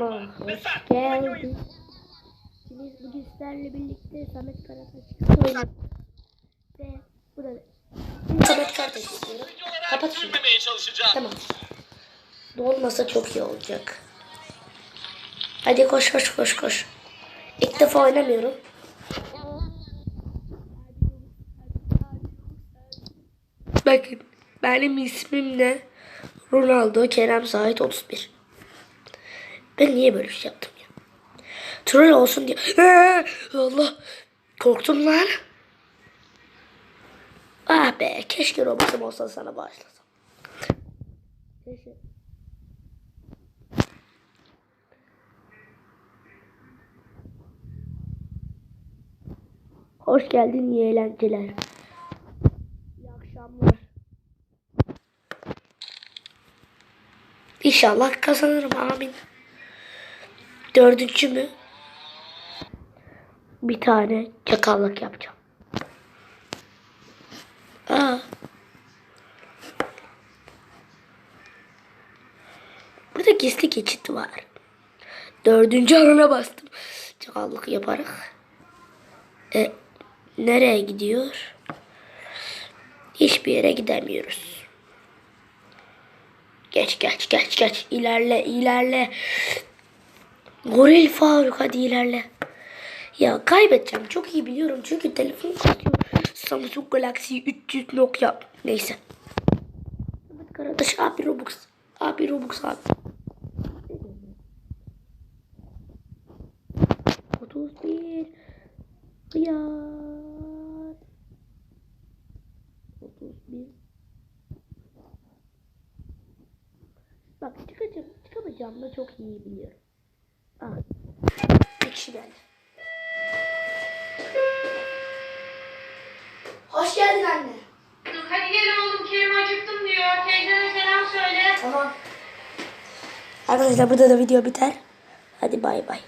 Hoş geldin. Biz bugün sizlerle birlikte Samet Karataş oynadık. Ve bu da Samet Karataş istiyorum. Kapat şunu. Tamam. Dolmasa çok iyi olacak. Hadi koş koş koş koş. İlk defa oynamıyorum. Bakın benim ismim ne? Ronaldo Kerem Zahit 31. Ben niye böyle bir şey yaptım ya? Troll olsun diye. Ee, Allah. Korktum lan. Ah be keşke robotum olsa sana bağışlasam. Keşke. Hoş geldin iyi eğlenceler. İyi akşamlar. İnşallah kazanırım amin. Dördüncü mü? Bir tane çakallık yapacağım. Aa. Burada gizli geçit var. Dördüncü alana bastım. Çakallık yaparak. E, nereye gidiyor? Hiçbir yere gidemiyoruz. Geç geç geç geç. İlerle ilerle. Goril Faruk hadi ilerle. Ya kaybedeceğim çok iyi biliyorum çünkü telefon kasıyor. Samsung Galaxy 300 Nokia. Neyse. Samet Karataş abi Robux. Abi Robux abi. 31 Hıyar 31 Bak çıkacağım, çıkamayacağım da çok iyi biliyorum. Kişi geldi. Hoş geldin anne. Hadi gelin oğlum Kerim acıktım diyor. Teyzene selam söyle. Tamam. Arkadaşlar burada da video biter. Hadi bay bay.